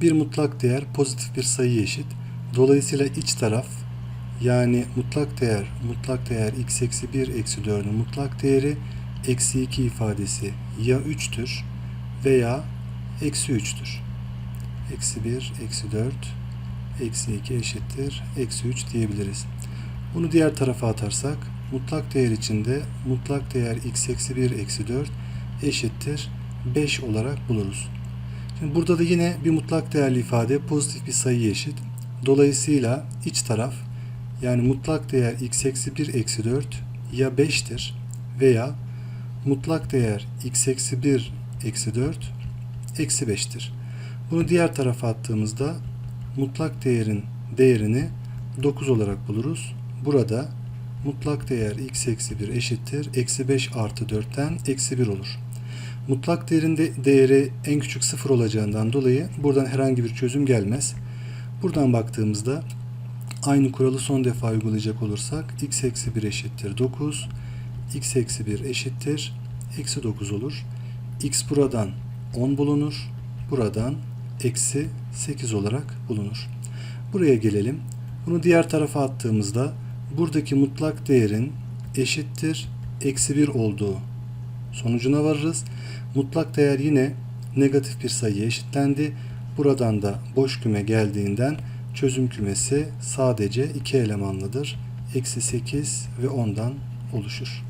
bir mutlak değer pozitif bir sayı eşit. Dolayısıyla iç taraf yani mutlak değer mutlak değer x eksi 1 eksi 4'ün mutlak değeri eksi 2 ifadesi ya 3'tür veya eksi 3'tür. Eksi 1 eksi 4 eksi 2 eşittir eksi 3 diyebiliriz. Bunu diğer tarafa atarsak mutlak değer içinde mutlak değer x eksi 1 eksi 4 eşittir 5 olarak buluruz. Şimdi burada da yine bir mutlak değerli ifade pozitif bir sayı eşit. Dolayısıyla iç taraf yani mutlak değer x eksi 1 eksi 4 ya 5'tir veya mutlak değer x eksi 1 eksi 4 eksi 5'tir. Bunu diğer tarafa attığımızda mutlak değerin değerini 9 olarak buluruz. Burada mutlak değer x eksi 1 eşittir. Eksi 5 artı 4'ten eksi 1 olur. Mutlak değerin de değeri en küçük sıfır olacağından dolayı buradan herhangi bir çözüm gelmez. Buradan baktığımızda aynı kuralı son defa uygulayacak olursak x eksi 1 eşittir 9, x eksi 1 eşittir eksi 9 olur. x buradan 10 bulunur, buradan eksi 8 olarak bulunur. Buraya gelelim. Bunu diğer tarafa attığımızda buradaki mutlak değerin eşittir eksi 1 olduğu sonucuna varırız. Mutlak değer yine negatif bir sayıya eşitlendi. Buradan da boş küme geldiğinden çözüm kümesi sadece iki elemanlıdır. Eksi 8 ve 10'dan oluşur.